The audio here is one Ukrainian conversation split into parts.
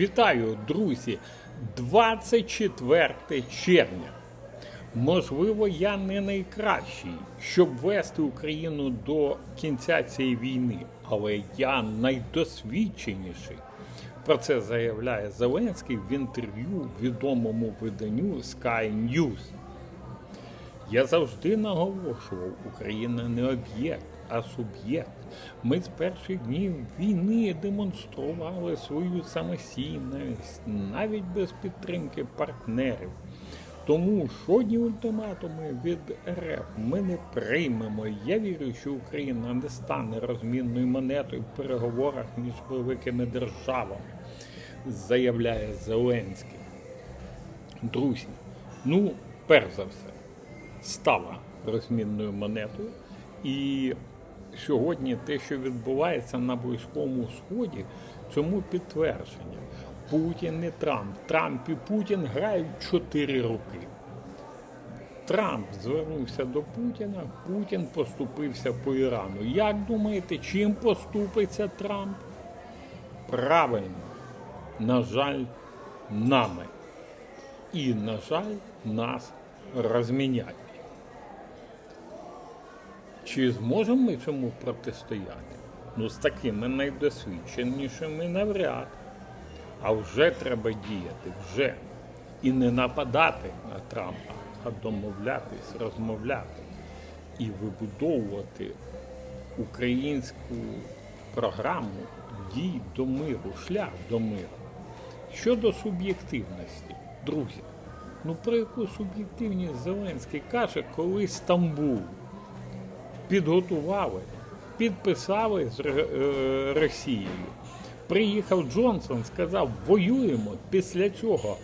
Вітаю, друзі! 24 червня. Можливо, я не найкращий, щоб вести Україну до кінця цієї війни, але я найдосвідченіший. Про це заявляє Зеленський в інтерв'ю відомому виданню Sky News. Я завжди наголошував, Україна не об'єкт, а суб'єкт. Ми з перших днів війни демонстрували свою самостійність навіть без підтримки партнерів. Тому жодні ультиматуми від РФ ми не приймемо. Я вірю, що Україна не стане розмінною монетою в переговорах між великими державами, заявляє Зеленський. Друзі, ну, перш за все, стала розмінною монетою. І сьогодні те, що відбувається на Близькому Сході, цьому підтвердження. Путін не Трамп. Трамп і Путін грають 4 роки. Трамп звернувся до Путіна, Путін поступився по Ірану. Як думаєте, чим поступиться Трамп? Правильно, на жаль, нами. І, на жаль, нас розмінять. Чи зможемо ми цьому протистояти? Ну, з такими найдосвідченішими навряд. А вже треба діяти, вже. І не нападати на Трампа, а домовлятись, розмовляти і вибудовувати українську програму дій до миру, шлях до миру. Щодо суб'єктивності, друзі, ну про яку суб'єктивність Зеленський каже, коли Стамбул підготували, підписали з е, Росією. Приїхав Джонсон, сказав, воюємо. Після цього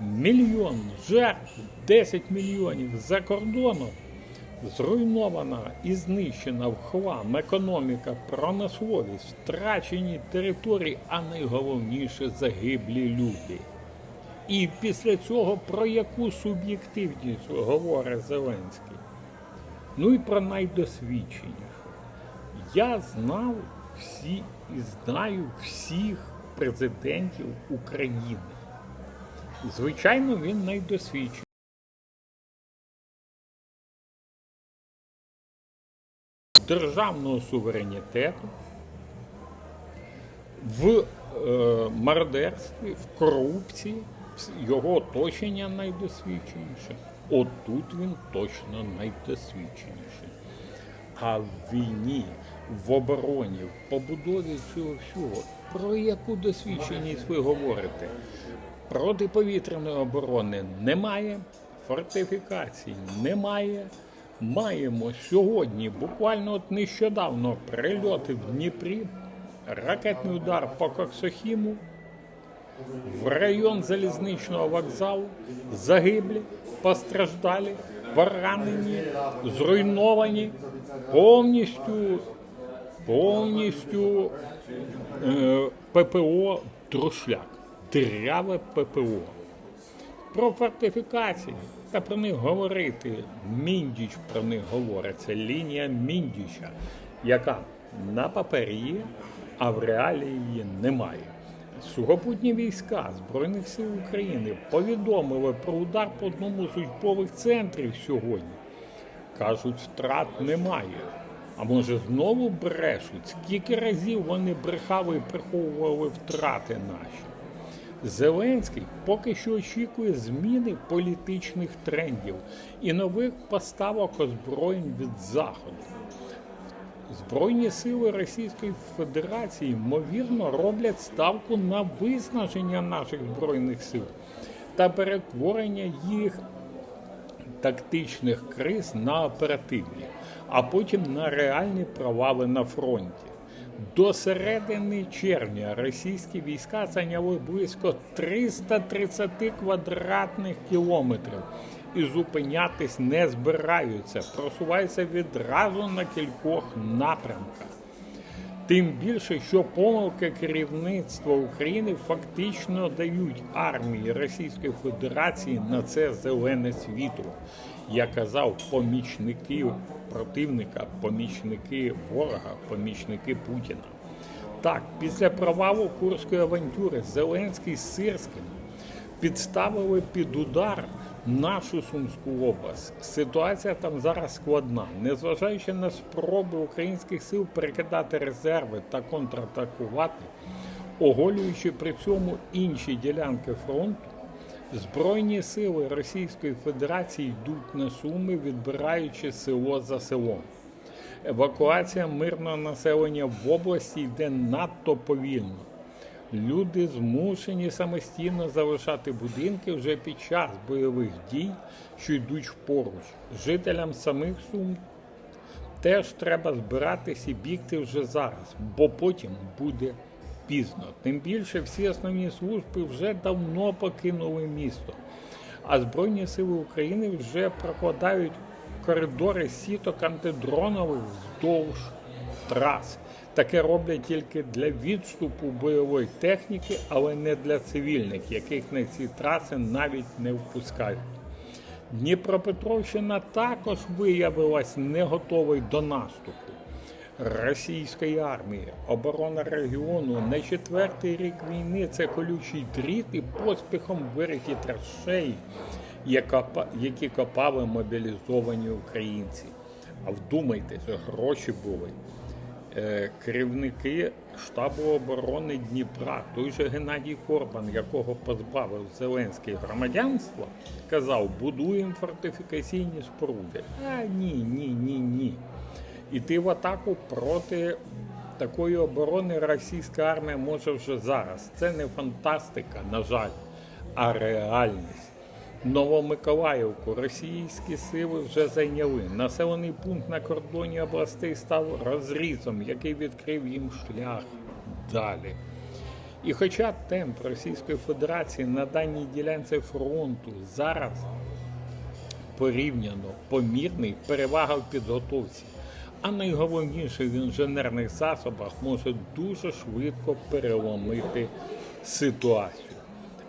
мільйон жертв, 10 мільйонів за кордоном. Зруйнована і знищена в хлам економіка, промисловість, втрачені території, а найголовніше загиблі люди. І після цього про яку суб'єктивність говорить Зеленський? Ну і про найдосвідченіше. Я знав всі і знаю всіх президентів України. Звичайно, він найдосвідченіший. Державного суверенітету, в е, мародерстві, в корупції, його оточення найдосвідченіше. От тут він точно найдосвідченіший. А в війні, в обороні, в побудові цього всього, про яку досвідченість ви говорите? Протиповітряної оборони немає, фортифікацій немає. Маємо сьогодні, буквально от нещодавно, прильоти в Дніпрі, ракетний удар по Коксохіму, в район залізничного вокзалу, загиблі, постраждалі, поранені, зруйновані, повністю, повністю е, ППО трушляк, диряве ППО. Про фортифікації та про них говорити. Міндіч про них говорить. Це лінія Міндіча, яка на папері є, а в реалії її немає. Сухопутні війська Збройних сил України повідомили про удар по одному з учбових центрів сьогодні. Кажуть, втрат немає. А може знову брешуть? Скільки разів вони брехали і приховували втрати наші? Зеленський поки що очікує зміни політичних трендів і нових поставок озброєнь від Заходу. Збройні сили Російської Федерації ймовірно роблять ставку на виснаження наших збройних сил та перетворення їх тактичних криз на оперативні, а потім на реальні провали на фронті. До середини червня російські війська зайняли близько 330 квадратних кілометрів і зупинятись не збираються, просуваються відразу на кількох напрямках. Тим більше, що помилки керівництва України фактично дають армії Російської Федерації на це зелене світло. Я казав, помічники противника, помічники ворога, помічники Путіна. Так, після провалу Курської авантюри Зеленський з Сирським підставили під удар нашу Сумську область. Ситуація там зараз складна. Незважаючи на спроби українських сил перекидати резерви та контратакувати, оголюючи при цьому інші ділянки фронту, Збройні сили Російської Федерації йдуть на Суми, відбираючи село за селом. Евакуація мирного населення в області йде надто повільно. Люди змушені самостійно залишати будинки вже під час бойових дій, що йдуть поруч. Жителям самих Сум теж треба збиратись і бігти вже зараз, бо потім буде пізно. Тим більше всі основні служби вже давно покинули місто, а Збройні сили України вже прокладають коридори сіток антидронових вздовж трас. Таке роблять тільки для відступу бойової техніки, але не для цивільних, яких на ці траси навіть не впускають. Дніпропетровщина також виявилась не готовою до наступу російської армії. Оборона регіону на четвертий рік війни це колючий дріт і поспіхом вириті траншеї, які копали мобілізовані українці. А вдумайтесь, гроші були. Е, Керівники штабу оборони Дніпра, той же Геннадій Корбан, якого позбавив Зеленський громадянства, казав, будуємо фортифікаційні споруди. А ні, ні, ні, ні. Іти в атаку проти такої оборони російська армія може вже зараз. Це не фантастика, на жаль, а реальність. Новомиколаївку російські сили вже зайняли. Населений пункт на кордоні областей став розрізом, який відкрив їм шлях далі. І хоча темп Російської Федерації на даній ділянці фронту зараз порівняно помірний, перевага в підготовці, а найголовніше в інженерних засобах може дуже швидко переломити ситуацію.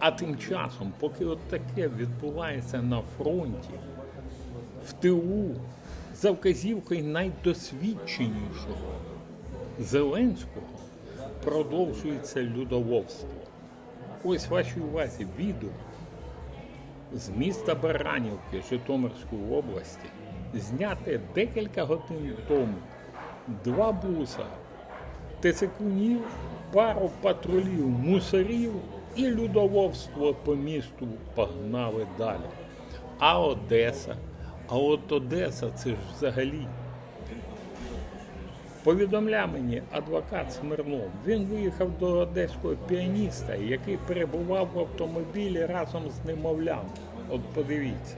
А тим часом, поки от таке відбувається на фронті, в ТУ за вказівкою найдосвідченішого Зеленського продовжується людоловство. Ось вашій увазі відео з міста Баранівки Житомирської області зняте декілька годин тому. Два буса, тецекунів, пару патрулів мусорів і людоловство по місту погнали далі. А Одеса, а от Одеса це ж взагалі. Повідомляє мені адвокат Смирнов. Він виїхав до одеського піаніста, який перебував в автомобілі разом з немовлям. От подивіться.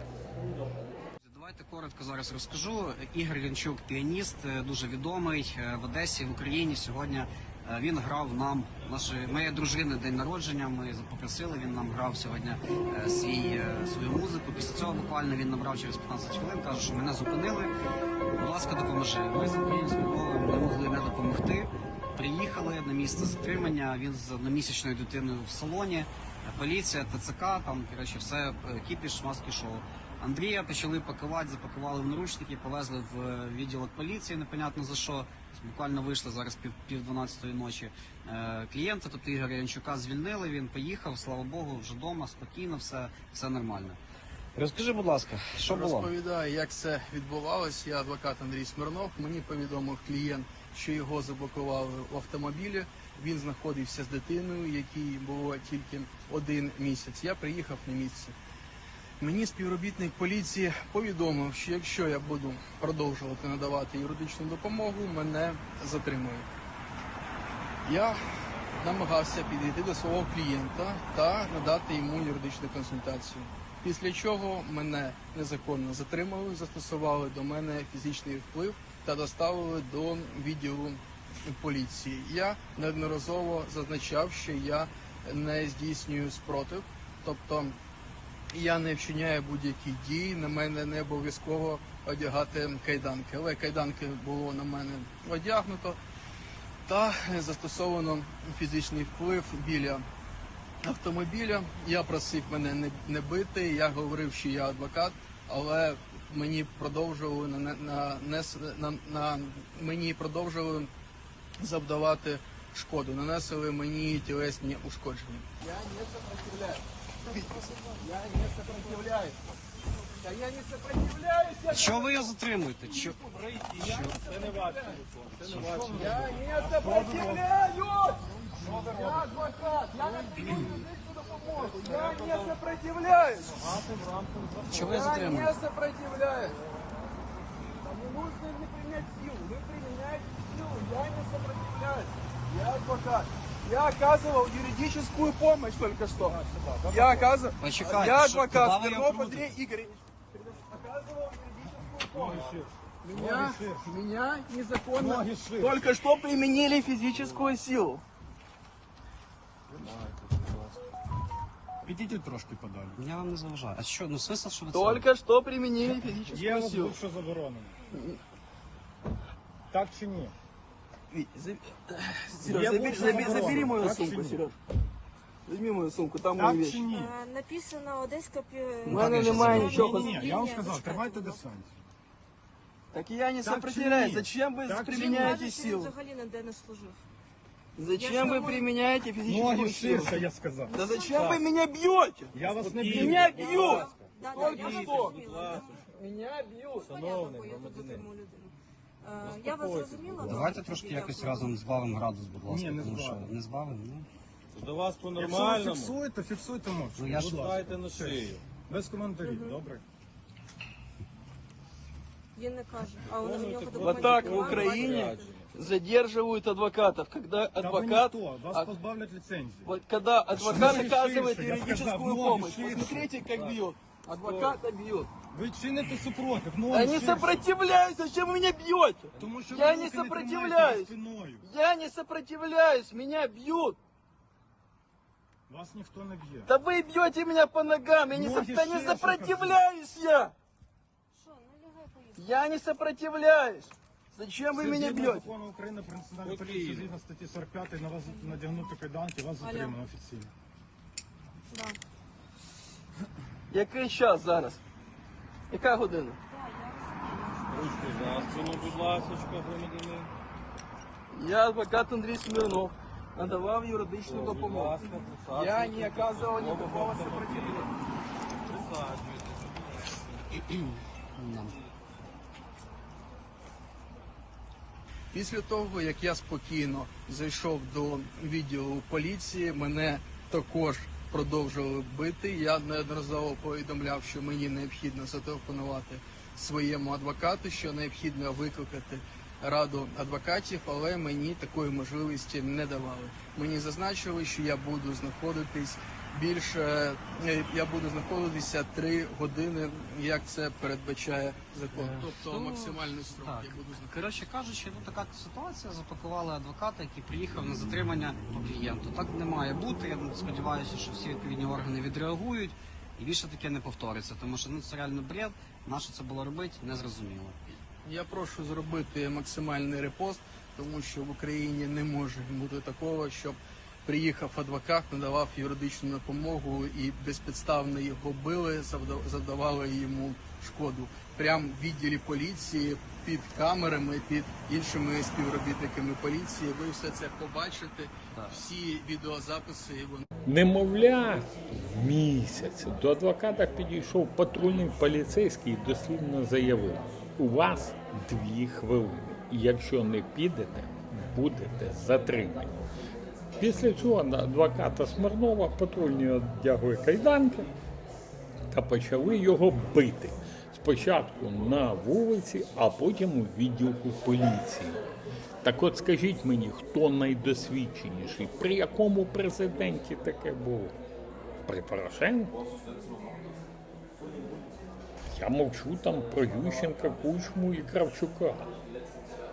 Давайте коротко зараз розкажу. Ігор Янчук, піаніст, е, дуже відомий е, в Одесі, в Україні. Сьогодні він грав нам нашої моєї дружини день народження. Ми попросили. Він нам грав сьогодні е, свій е, свою музику. Після цього буквально він набрав через 15 хвилин. каже, що мене зупинили. Будь ласка, допоможи. Ми з українською мовою не могли не допомогти. Приїхали на місце затримання. Він з одномісячною дитиною в салоні. Поліція, ТЦК, там коротше, все е, кіпіш, маски шоу. Андрія почали пакувати, запакували в наручники, повезли в е, відділок поліції, непонятно за що. Буквально вийшли зараз пів, пів 12 ночі. Е, клієнта, тобто Ігоря Янчука, звільнили. Він поїхав, слава Богу, вже вдома, спокійно, все, все нормально. Розкажи, будь ласка, що було? Розповідаю, як це відбувалось. Я адвокат Андрій Смирнов. Мені повідомив клієнт, що його заблокували в автомобілі. Він знаходився з дитиною, якій було тільки один місяць. Я приїхав на місце. Мені співробітник поліції повідомив, що якщо я буду продовжувати надавати юридичну допомогу, мене затримують. Я намагався підійти до свого клієнта та надати йому юридичну консультацію. Після чого мене незаконно затримали, застосували до мене фізичний вплив та доставили до відділу поліції. Я неодноразово зазначав, що я не здійснюю спротив, тобто я не вчиняю будь-які дії, на мене не обов'язково одягати кайданки. Але кайданки було на мене одягнуто та застосовано фізичний вплив біля автомобіля. Я просив мене не, бити. Я говорив, що я адвокат, але мені продовжували на, на, на, на мені продовжували завдавати шкоду, нанесли мені тілесні ушкодження. Я не сопротивляюсь. Я не сопротивляюсь. Та я не сопротивляюсь. я- Що ви його затримуєте? Що... Я не сопротивляюсь! Я адвокат! Я надаю юридичну допомогу! Я не сопротивляюсь! Що ви Я не сопротивляюсь! Не нужно не принять силу. Вы применяете силу. Я не сопротивляюсь. Я адвокат. Я оказывал юридическую помощь только что. Я оказывал... Почекайте, Я що- адвокат куди ви його Смирнов приводите? Андрей Игоревич. Оказывал юридическую помощь. Меня, меня незаконно только что применили физическую силу. Підіть трошки подалі. Я вам не заважаю. А що, ну смисл, що ви це? Только что применили Є физическую у вас силу. будь-що заборонено. Так чи ні? забери, больше забери- заборонен. забери мою Так сумку, чи ні? Сереж. Возьми мою сумку, там Так мої чи вещи. ні? Е, Написано Одеська пі- У мене я щас немає заберу. нічого. Ні, ні, я вам сказав, Зачекайте, тримайте будь ласка. дистанцію. Так я не Так сопротивляюсь. чи ні? Зачем вы Так чи ні? Він применяете каже, що він силу? взагалі ніде не служив. Зачем Я вы что, применяете физическую Ноги силу? ширше, я сказав. Да зачем вы меня бьете? Я вас не б'ю. Меня бьют! Да, да, Только я вас що. зрозуміла. Меня бьют! Понятно, бо я тут затримую людину. Е, Я вас зрозуміла. Давайте добре, трошки тоді якось дякую. разом збавимо градус, будь ласка. Ні, не тому що збавимо. не збавимо, ну. До вас Якщо ви по-нормальному. фіксуєте, фіксуйте Ну, мовчки. я ж- Будь ласка. Дайте на шию. Без коментарів, добре? Він не каже. А у нього документів Вот так в немає, Украине бачите? задерживают адвокатов, когда Та ви адвокат... ніхто, вас а- позбавлять ліцензії. Вот когда адвокат Ноги оказывает ширше, я юридическую сказал, ноги помощь, ширше. посмотрите, как бьет. Адвоката бьет. Ви чините супротив, ноги Я не ширше. сопротивляюсь, зачем вы меня бьете? Тому що Я ви не руки сопротивляюсь. тримаєте за спиною. Я не сопротивляюсь, меня бьют. Вас ніхто не б'є. Да вы бьете меня по ногам, я не, Ноги со- да не ширше, сопротивляюсь я. Що, ну лягай поїсти. Я не сопротивляюсь. Зачем вы Це меня згідно бьете? закону України про національну поліцію, згідно статті 45, на вас надягнути кайданки, вас Алло. затримано офіційно. Да. Який час зараз? Яка година? Ручку за спину, будь ласка, громадянин. Я адвокат Андрій Смирнов. Надавав юридичну допомогу. Я не сопротивления. Присаджуйтесь. Нам. Після того, як я спокійно зайшов до відділу поліції, мене також продовжували бити. Я неодноразово повідомляв, що мені необхідно зателефонувати своєму адвокату, що необхідно викликати раду адвокатів, але мені такої можливості не давали. Мені зазначили, що я буду знаходитись більше, е, я буду знаходитися три години, як це передбачає закон. Тобто ну, максимальний строк так. я буду знаходитися. Коротше кажучи, ну така ситуація. Запакували адвоката, який приїхав на затримання по клієнту. Так не має бути. Я сподіваюся, що всі відповідні органи відреагують і більше таке не повториться, тому що ну це реально бред. На що це було робити, не зрозуміло. Я прошу зробити максимальний репост, тому що в Україні не може бути такого, щоб приїхав адвокат, надавав юридичну допомогу і безпідставно його били, завда- завдавали йому шкоду. Прямо в відділі поліції під камерами, під іншими співробітниками поліції. Ви все це побачите. Всі відеозаписи вони. Немовля місяць до адвоката підійшов патрульний поліцейський і дослідно заявив: у вас дві хвилини. І якщо не підете, будете затримані. Після цього адвоката Смирнова патрульні одягли кайданки та почали його бити. Спочатку на вулиці, а потім у відділку поліції. Так от скажіть мені, хто найдосвідченіший? При якому президенті таке було? При Порошенку? Я мовчу там про Ющенка, Кучму і Кравчука.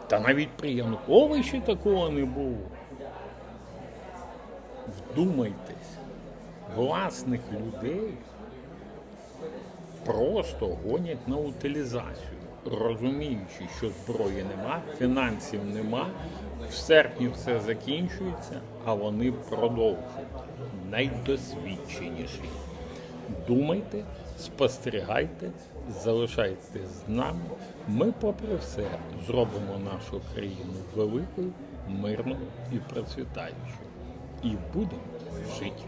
Та навіть при Януковичі такого не було. Вдумайтесь, власних людей просто гонять на утилізацію, розуміючи, що зброї нема, фінансів нема, в серпні все закінчується, а вони продовжують. Найдосвідченіші. Думайте, спостерігайте, залишайтесь з нами. Ми, попри все, зробимо нашу країну великою, мирного і процвітаючого. І будемо жити.